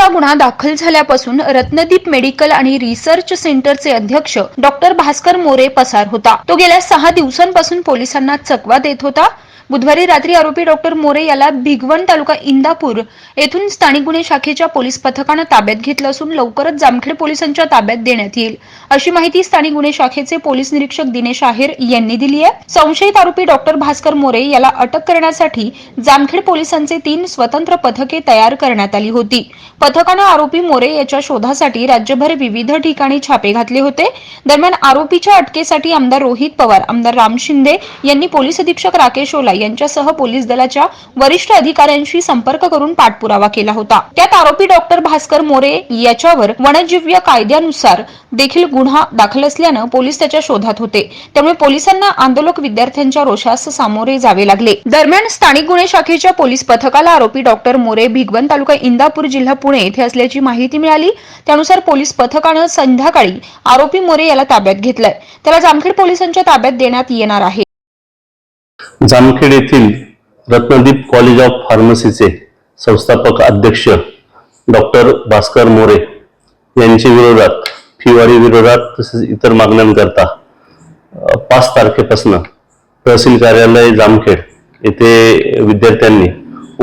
विनयभंगाचा गुन्हा दाखल झाल्यापासून रत्नदीप मेडिकल आणि रिसर्च सेंटरचे अध्यक्ष डॉक्टर भास्कर मोरे पसार होता. तो गेल्या सहा दिवसांपासून पोलिसांना चकवा देत होता. बुधवारी रात्री आरोपी डॉक्टर मोरे याला भिगवण तालुका इंदापूर येथून स्थानिक गुन्हे शाखेच्या पोलीस पथकानं ताब्यात घेतलं असून लवकरच जामखेड पोलिसांच्या ताब्यात देण्यात येईल. अशी माहिती स्थानिक गुन्हे शाखेचे पोलीस निरीक्षक दिनेश आहेर यांनी दिली आहे. संशयित आरोपी डॉक्टर भास्कर मोरे याला अटक करण्यासाठी जामखेड पोलिसांचे तीन स्वतंत्र पथके तयार करण्यात आली होती. पथकानं आरोपी मोरे याच्या शोधासाठी राज्यभर विविध ठिकाणी छापे घातले होते. दरम्यान आरोपीच्या अटकेसाठी आमदार रोहित पवार आमदार राम शिंदे यांनी पोलीस अधीक्षक राकेश ओलाई यांच्यासह पोलीस दलाच्या वरिष्ठ अधिकाऱ्यांशी संपर्क करून पाठपुरावा केला होता. त्यात आरोपी डॉक्टर भास्कर मोरे याच्यावर वनजीव्य कायद्यानुसार देखील गुन्हा दाखल असल्यानं पोलीस त्याच्या शोधात होते. त्यामुळे पोलिसांना आंदोलक विद्यार्थ्यांच्या रोषास सामोरे जावे लागले. दरम्यान स्थानिक गुन्हे शाखेच्या पोलीस पथकाला आरोपी डॉक्टर मोरे भिगवण तालुका इंदापूर जिल्हा पुणे येथे असल्याची माहिती मिळाली. त्यानुसार पोलीस पथकानं संध्याकाळी आरोपी मोरे याला ताब्यात घेतलाय. त्याला जामखेड पोलिसांच्या ताब्यात देण्यात येणार आहे. जामखेड येथील रत्नदीप कॉलेज ऑफ फार्मसीचे संस्थापक अध्यक्ष डॉक्टर भास्कर मोरे यांच्या विरोधात फिवारी विरोधात तसेच इतर मागण्यांकरता पाच तारखेपासून तहसील कार्यालय जामखेड येथे विद्यार्थ्यांनी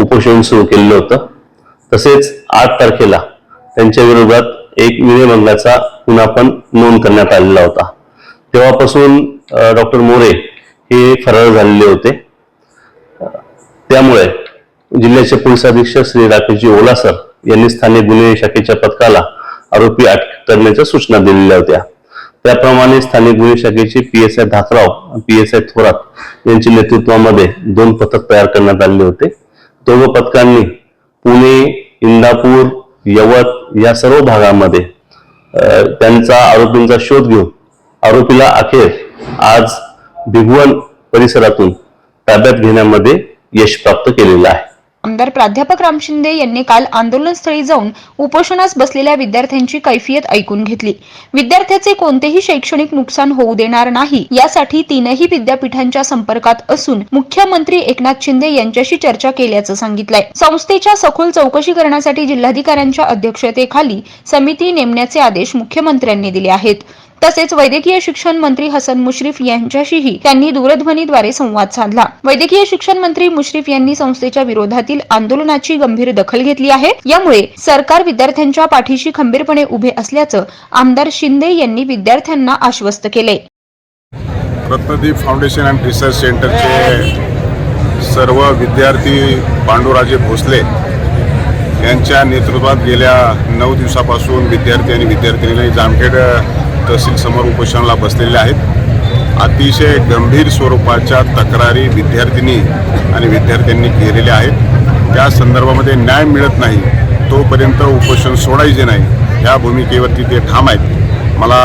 उपोषण सुरू केलेलं होतं. तसेच आठ तारखेला त्यांच्या विरोधात एक विनयभंगाचा गुन्हा पण नोंद करण्यात आलेला होता. तेव्हापासून डॉक्टर मोरे हे फरार झालेले होते. त्यामुळे जिल्ह्याचे पोलीस अधीक्षक श्री राकेशजी ओलासर यांनी स्थानिक गुन्हे शाखेच्या पथकाला आरोपी अटक करण्याच्या सूचना दिलेल्या होत्या. त्याप्रमाणे स्थानिक गुन्हे शाखेचे P S I Dhakrao P S I Thorat यांच्या नेतृत्वामध्ये दोन पथक तयार करण्यात आले होते. दोघं पथकांनी पुणे इंदापूर यवत या सर्व भागामध्ये त्यांचा आरोपींचा शोध घेऊन आरोपीला अखेर आज भिगवण परिसरातून ताब्यात घेण्यामध्ये यश प्राप्त केलेलं आहे. आमदार प्राध्यापक राम शिंदे यांनी काल आंदोलनस्थळी जाऊन उपोषणास बसलेल्या विद्यार्थ्यांची कैफियत ऐकून घेतली. विद्यार्थ्याचे कोणतेही शैक्षणिक नुकसान होऊ देणार नाही यासाठी तीनही विद्यापीठांच्या संपर्कात असून मुख्यमंत्री एकनाथ शिंदे यांच्याशी चर्चा केल्याचं सांगितलंय. संस्थेच्या सखोल चौकशी करण्यासाठी जिल्हाधिकाऱ्यांच्या अध्यक्षतेखाली समिती नेमण्याचे आदेश मुख्यमंत्र्यांनी दिले आहेत. तसेच वैद्यकीय शिक्षण मंत्री हसन मुश्रीफ यांच्याशीही त्यांनी दूरध्वनीद्वारे संवाद साधला. वैद्यकीय शिक्षण मंत्री मुश्रीफ यांनी संस्थेच्या विरोधातील आंदोलनाची गंभीर दखल घेतली आहे. यामुळे सरकार विद्यार्थ्यांच्या पाठीशी खंबीरपणे उभे असल्याचं आमदार शिंदे यांनी विद्यार्थ्यांना आश्वस्त केले. रत्नदीप फाउंडेशन अँड रिसर्च सेंटरचे सर्व विद्यार्थी पांडुराजे भोसले यांच्या नेतृत्वात गेल्या नऊ दिवसापासून विद्यार्थी आणि विद्यार्थिनी जामखेड तहसील समोर उपोषणाला बसलेले आहेत. अतिशय गंभीर स्वरूपाच्या तक्रारी विद्यार्थिनी आणि विद्यार्थ्यांनी केलेल्या आहेत. त्या संदर्भामध्ये न्याय मिळत नाही तोपर्यंत उपोषण सोडायचे नाही. या भूमिकेवरती ते ठाम आहेत. मला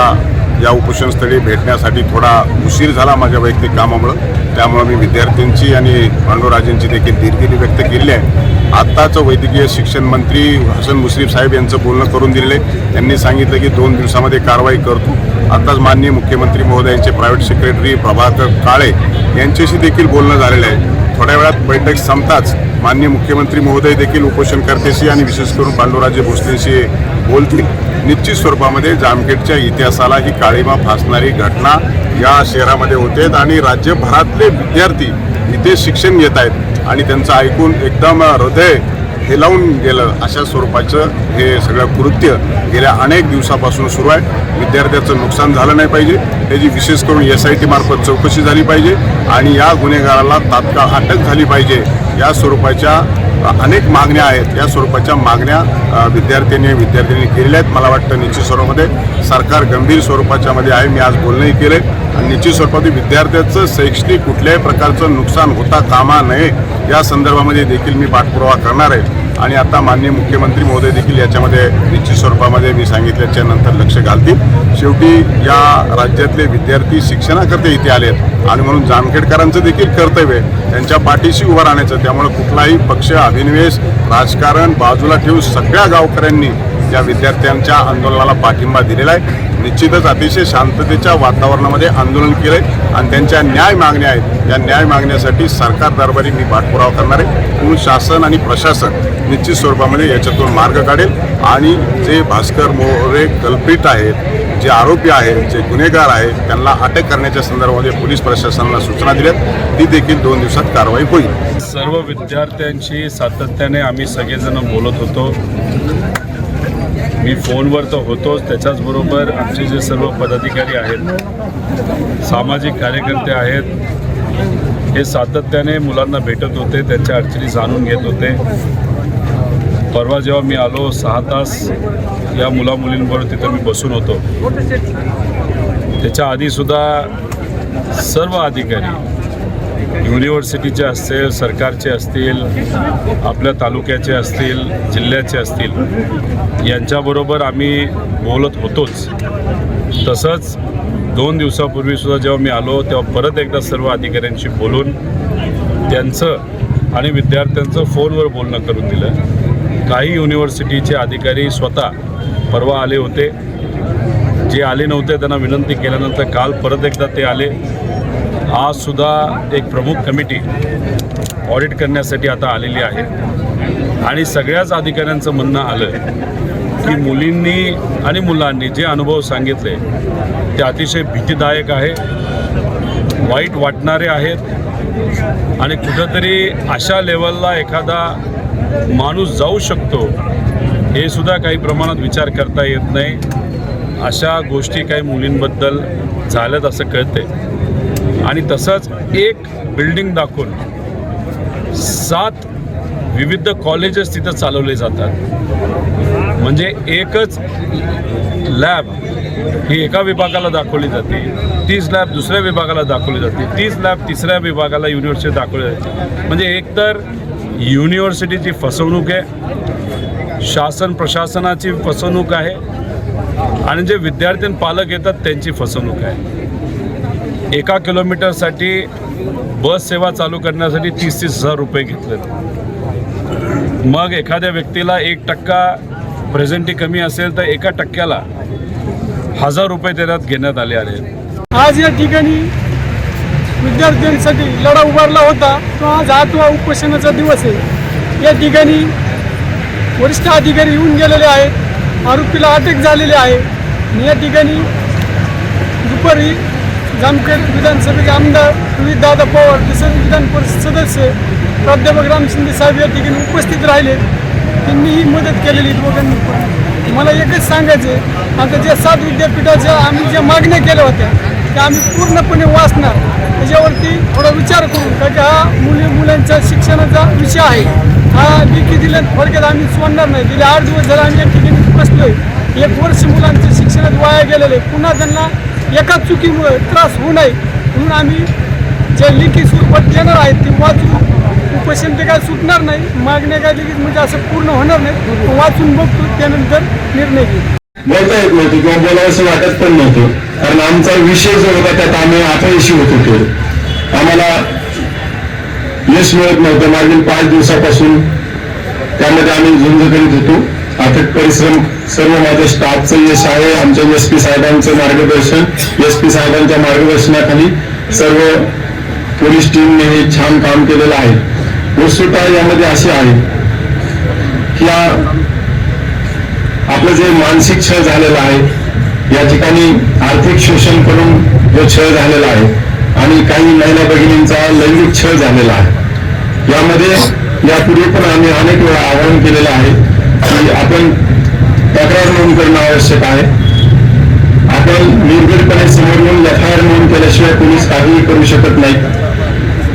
या उपोषणस्थळी भेटण्यासाठी थोडा उशीर झाला माझ्या वैयक्तिक कामामुळं. त्यामुळं मी विद्यार्थ्यांची आणि पांडुराजेंची देखील दिलगिरी व्यक्त केली आहे. आत्ताचं वैद्यकीय शिक्षण मंत्री हसन मुश्रीफ साहेब यांचं बोलणं करून दिलेलं आहे. त्यांनी सांगितलं की दोन दिवसामध्ये कारवाई करतो. आत्ताच माननीय मुख्यमंत्री महोदयांचे प्रायव्हेट सेक्रेटरी प्रभाकर काळे यांच्याशी देखील बोलणं झालेलं आहे. थोड्या वेळात बैठक संपताच माननीय मुख्यमंत्री महोदय देखील उपोषणकर्त्याशी आणि विशेष करून पांडुराजे भोसलेशी बोलतील निश्चित स्वरूपामध्ये जामखेडच्या इतिहासाला ही काळीमा फासणारी घटना या शहरामध्ये होते आणि राज्यभरातले विद्यार्थी इथे शिक्षण घेत आहेत आणि त्यांचं ऐकून एकदम हृदय हेलावून गेलं अशा स्वरूपाचं हे सगळं कृत्य गेल्या अनेक दिवसापासून सुरू आहे. विद्यार्थ्याचं नुकसान झालं नाही पाहिजे. त्याची विशेष करून एस आय टी मार्फत चौकशी झाली पाहिजे आणि या गुन्हेगाराला तात्काळ अटक झाली पाहिजे या स्वरूपाच्या अनेक मागण्या आहेत. या स्वरूपाच्या मागण्या विद्यार्थ्यांनी विद्यार्थ्यांनी केलेल्या आहेत. मला वाटतं निश्चित स्वरूपामध्ये सरकार गंभीर स्वरूपाच्या मध्ये आहे. मी आज बोलणंही केलं आहे आणि निश्चित स्वरूपात विद्यार्थ्याचं शैक्षणिक कुठल्याही प्रकारचं नुकसान होता कामा नये या संदर्भामध्ये देखील मी पाठपुरावा करणार आहे. आणि आता माननीय मुख्यमंत्री महोदय देखील याच्यामध्ये निश्चित स्वरूपामध्ये मी सांगितल्याच्या नंतर लक्ष घालतील. शेवटी या राज्यातले विद्यार्थी शिक्षणाकरता इथे आले आहेत आणि म्हणून जामखेडकरांचं देखील कर्तव्य त्यांच्या पाठीशी उभं राहण्याचं. त्यामुळे कुठलाही पक्ष अभिनिवेश राजकारण बाजूला ठेवून सगळ्या गावकऱ्यांनी या विद्यार्थ्यांच्या आंदोलनाला पाठिंबा दिलेला आहे. निश्चितच अतिशय शांततेच्या वातावरणामध्ये आंदोलन केलं आहे आणि त्यांच्या न्याय मागण्या आहेत. या न्याय मागण्यासाठी सरकार दरबारी मी पाठपुरावा करणार आहे. म्हणून शासन आणि प्रशासन निश्चित स्वरूपामध्ये याच्यातून मार्ग काढेल. आणि जे भास्कर मोरे कल्पित आहेत जे आरोपी आहेत जे गुन्हेगार आहेत त्यांना अटक करण्याच्या संदर्भामध्ये पोलीस प्रशासनाला सूचना दिल्यात. ती देखील दोन दिवसात कारवाई होईल. सर्व विद्यार्थ्यांशी सातत्याने आम्ही सगळेजण बोलत होतो. मी फोनवर तर होतोच त्याच्याचबरोबर आमचे जे सर्व पदाधिकारी आहेत सामाजिक कार्यकर्ते आहेत हे सातत्याने मुलांना भेटत होते त्यांच्या अडचणी जाणून घेत होते. परवा जेव्हा मी आलो सहा तास या मुला मुलींबरोबर तिथं मी बसून होतो. त्याच्या आधीसुद्धा सर्व अधिकारी युनिव्हर्सिटीचे असतील सरकारचे असतील आपल्या तालुक्याचे असतील जिल्ह्याचे असतील यांच्याबरोबर आम्ही बोलत होतोच. तसंच दोन दिवसापूर्वीसुद्धा जेव्हा मी आलो तेव्हा परत एकदा सर्व अधिकाऱ्यांशी बोलून त्यांचं आणि विद्यार्थ्यांचं फोनवर बोलणं करून दिलं. काही युनिव्हर्सिटीचे अधिकारी स्वतः परवा आले होते. जे आले नव्हते त्यांना विनंती केल्यानंतर काल परत एकदा ते आले. आज सुद्धा एक प्रमुख कमिटी ऑडिट करण्यासाठी आता आलेली आहे. आणि सगळ्याच अधिकाऱ्यांचं म्हणणं आलं की मुलींनी आणि मुलांनी जे अनुभव सांगितले ते अतिशय भीतीदायक आहे वाईट वाटणारे आहेत. आणि कुठंतरी अशा लेवलला एखादा माणूस जाऊ शकतो हे सुद्धा काही प्रमाणात विचार करता येत नाही. अशा गोष्टी काही मुलींबद्दल झाल्यात असं कळतंय. आणि तसंच एक बिल्डिंग दाखवून सात विविध कॉलेजेस तिथं चालवले जातात. म्हणजे एकच लॅब ही एका विभागाला दाखवली जाते तीच लॅब दुसऱ्या विभागाला दाखवली जाते तीच लॅब तिसऱ्या विभागाला युनिव्हर्सिटी दाखवली जाते. म्हणजे एकतर युनिव्हर्सिटीची फसवणूक आहे शासन प्रशासनाची फसवणूक आहे आणि जे विद्यार्थी पालक येतात त्यांची फसवणूक आहे. एका किलोमीटरसाठी बस सेवा चालू करण्यासाठी तीस तीस हजार रुपये घेतले. मग एखाद्या व्यक्तीला एक टक्का प्रेझेंटी कमी असेल तर एका टक्क्याला हजार रुपये देण्यात घेण्यात आले आहेत आज या ठिकाणी विद्यार्थ्यांसाठी लढा उभारला होता. तो आज आठवा उपोषणाचा दिवस आहे. या ठिकाणी वरिष्ठ अधिकारी येऊन गेलेले आहेत. आरोपीला अटक झालेली आहे. आणि या ठिकाणी दुपारी जामखेड विधानसभेचे आमदार दादा पवार तसेच विधान परिषद सदस्य प्राध्यापक राम शिंदे साहेब या ठिकाणी उपस्थित राहिले. त्यांनीही मदत केलेली दोघांनी पण. मला एकच सांगायचं आहे, आता ज्या सात विद्यापीठाच्या आम्ही ज्या मागण्या केल्या होत्या त्या आम्ही पूर्णपणे वाचणार. त्याच्यावरती थोडा विचार करू कारण की हा मुली मुलांचा शिक्षणाचा विषय आहे. हा लेखी दिल्या थोडक्यात आम्ही सोडणार नाही. गेले आठ दिवस झाले आम्ही या ठिकाणी बसलोय. एक वर्ष मुलांचं शिक्षणात वाया गेलेलं आहे. पुन्हा त्यांना एका चुकीमुळे त्रास होऊ नये म्हणून आम्ही जे लेखी स्वरूपात देणार आहेत ते वाचू. उपोषण ते काय सुटणार नाही मागण्या काय लगेच म्हणजे असं पूर्ण होणार नाही. वाचून बघतो त्यानंतर निर्णय घेऊ. बोलता येत नव्हतं किंवा बोलावं असं वाटत पण नव्हतं. कारण आमचा विषय जो होता त्यात आम्ही अपयशी होत होतो. आम्हाला यश मिळत नव्हतं. मागील पाच दिवसापासून त्यामध्ये आम्ही झुंज करीत होतो. अथक परिश्रम सर्व माझ्या स्टाफचं यश आहे आमच्या एस पी साहेबांचं मार्गदर्शन एस पी साहेबांच्या मार्गदर्शनाखाली सर्व पोलीस टीमने हे छान काम केलेलं आहे. वस्तुता यामध्ये अशी आहे की या आपलं जे मानसिक छळ झालेला आहे या ठिकाणी आर्थिक शोषण करून जो छळ झालेला आहे आणि काही महिला भगिनींचा लैंगिक छळ झालेला आहे. यामध्ये यापूर्वी पण आम्ही अनेक वेळा आवाहन केलेलं आहे की आपण तक्रार नोंद करणं आवश्यक आहे. आपण निर्भीडपणे समोर येऊन एफ आय आर नोंद केल्याशिवाय पोलीस काहीही करू शकत नाही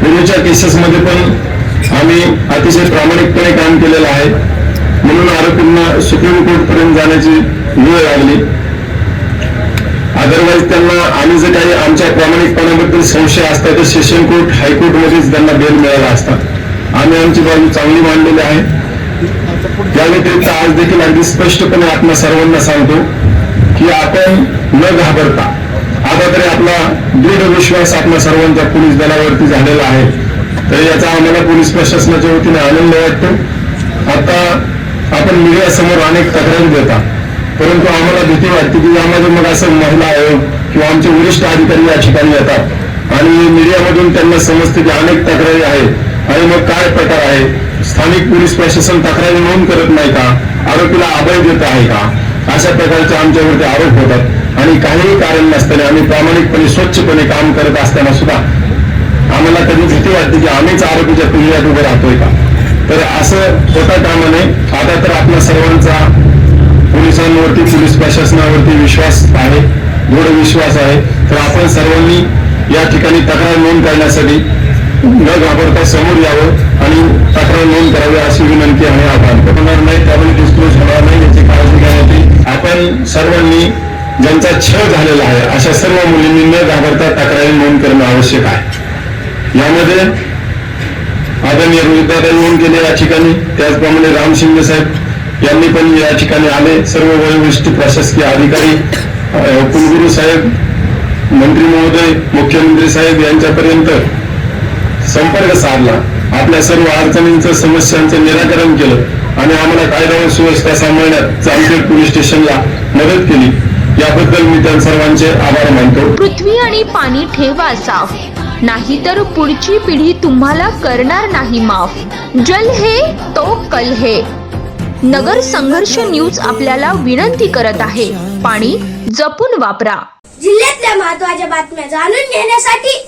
पूर्वीच्या केसेसमध्ये पण आम्ही अतिशय प्रामाणिकपणे काम केलेलं आहे. म्हणून आरोपींना सुप्रीम कोर्ट पर्यंत जाण्याची वेळ लागली. अदरवाईज त्यांना आम्ही जर काही आमच्या प्रामाणिकपणाबद्दल संशय असता तर सेशन कोर्ट हायकोर्टमध्येच त्यांना बेल मिळाला असता. आम्ही आमची बाजू चांगली मांडलेली आहे. या व्यतिरिक्त आज देखील अगदी स्पष्टपणे आपण सर्वांना सांगतो की आपण न घाबरता आता तरी आपला दृढ विश्वास आपल्या सर्वांच्या पोलीस दलावरती झालेला आहे. तर याचा आम्हाला पोलीस प्रशासनाच्या वतीने आनंद वाटतो. आता आपण मीडिया समोर अनेक तक्रारी देता परंतु आम्हाला भीती वाटते की यामध्ये मग असं महिला आयोग किंवा आमचे वरिष्ठ अधिकारी या ठिकाणी येतात. आणि मीडियामधून त्यांना समजते की अनेक तक्रारी आहेत. आणि मग काय प्रकार आहे स्थानिक पोलीस प्रशासन तक्रारी नोंद करत नाही का? आरोपीला अभय देत आहे का? अशा प्रकारचे आमच्यावरती आरोप होतात आणि काहीही कारण नसताना आम्ही प्रामाणिकपणे स्वच्छपणे काम करत असताना सुद्धा आम्हाला कधी भीती वाटते की आम्हीच आरोपीच्या पिल्ल्यात उभं राहतोय का? तर असं होता कामाने आता तर आपल्या सर्वांचा पोलिसांवरती पोलीस प्रशासनावरती विश्वास आहे. दृढ विश्वास आहे. तर आपण सर्वांनी या ठिकाणी तक्रार नोंद करण्यासाठी न घाबरता समोर यावं आणि तक्रार नोंद करावी अशी विनंती आणि आव्हान होणार नाही त्यावेळी डिस्क्लोज होणार नाही याची काळजी घेण्याची आपण सर्वांनी ज्यांचा छळ झालेला आहे अशा सर्व मुलींनी न घाबरता तक्रारी नोंद करणं आवश्यक आहे. यामध्ये आदरणीय रोहितदादा नोंद केली या ठिकाणी. त्याचप्रमाणे राम शिंदे साहेब यांनी पण या ठिकाणी आले. सर्व वयोवरिष्ठ प्रशासकीय अधिकारी कुलगुरू साहेब मंत्री महोदय मुख्यमंत्री साहेब यांच्यापर्यंत संपर्क साधला. आपल्या सर्व अडचणींचं समस्यांचं निराकरण केलं आणि आम्हाला कायदा सुव्यवस्था सांभाळण्यात जामखेड पोलीस स्टेशनला मदत केली. याबद्दल मी त्या सर्वांचे आभार मानतो. पृथ्वी आणि पाणी ठेवा साफ. नाहीतर पुढची पिढी तुम्हाला करणार नाही माफ. जल हे तो कल हे. नगर संघर्ष न्यूज आपल्याला विनंती करत आहे. पाणी जपून वापरा. जिल्ह्यातल्या महत्त्वाच्या बातम्या जाणून घेण्यासाठी